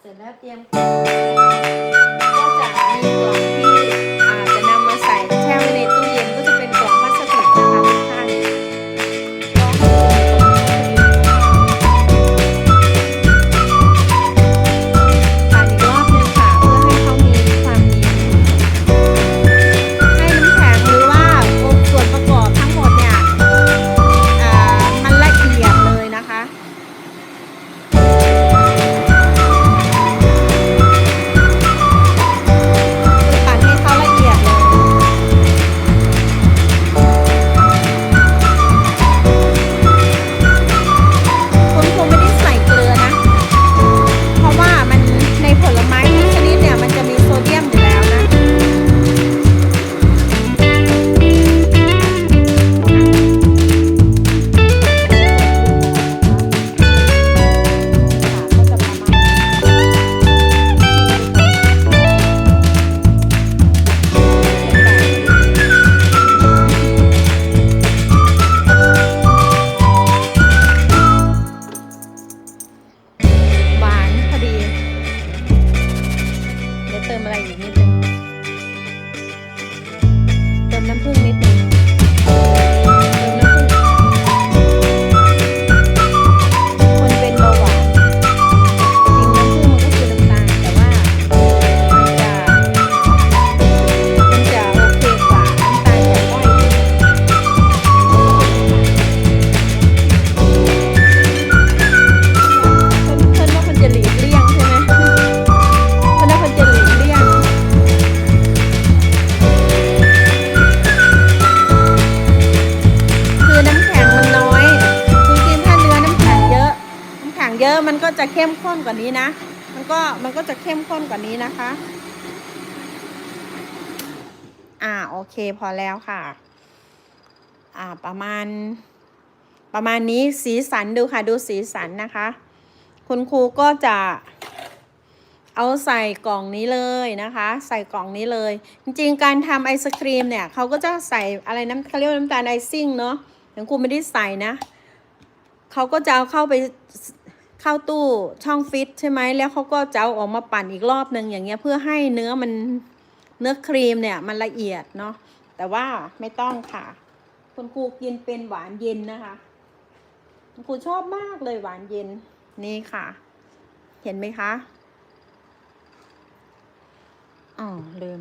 เสร็จแล้วเตรียม เก็จะเข้มข้นกว่านี้นะ มันก็มันก็จะเข้มข้นกว่านี้นะคะ อ่าโอเคพอแล้วค่ะ อ่าประมาณ ประมาณนี้สีสันดูค่ะดูสีสันนะคะ คุณครูก็จะเอาใส่กล่องนี้เลยนะคะ ใส่กล่องนี้เลย จริงๆ การทำไอศครีมเนี่ยเขาก็จะใส่อะไรน้ำเขาเรียกว่าน้ำตาลไอซิ่งเนาะอย่างครูไม่ได้ใส่นะเขาก็จะเอาเข้าไป เข้าตู้ช่องฟิตใช่ไหมแล้วเขาก็จะเอาออกมาปั่นอีกรอบหนึ่งอย่างเงี้ยเพื่อให้เนื้อมันเนื้อครีมเนี่ยมันละเอียดเนาะแต่ว่าไม่ต้องค่ะ คุณครูกินเป็นหวานเย็นนะคะคุณครูชอบมากเลยหวานเย็นนี่ค่ะ เห็นไหมคะอ๋อลืม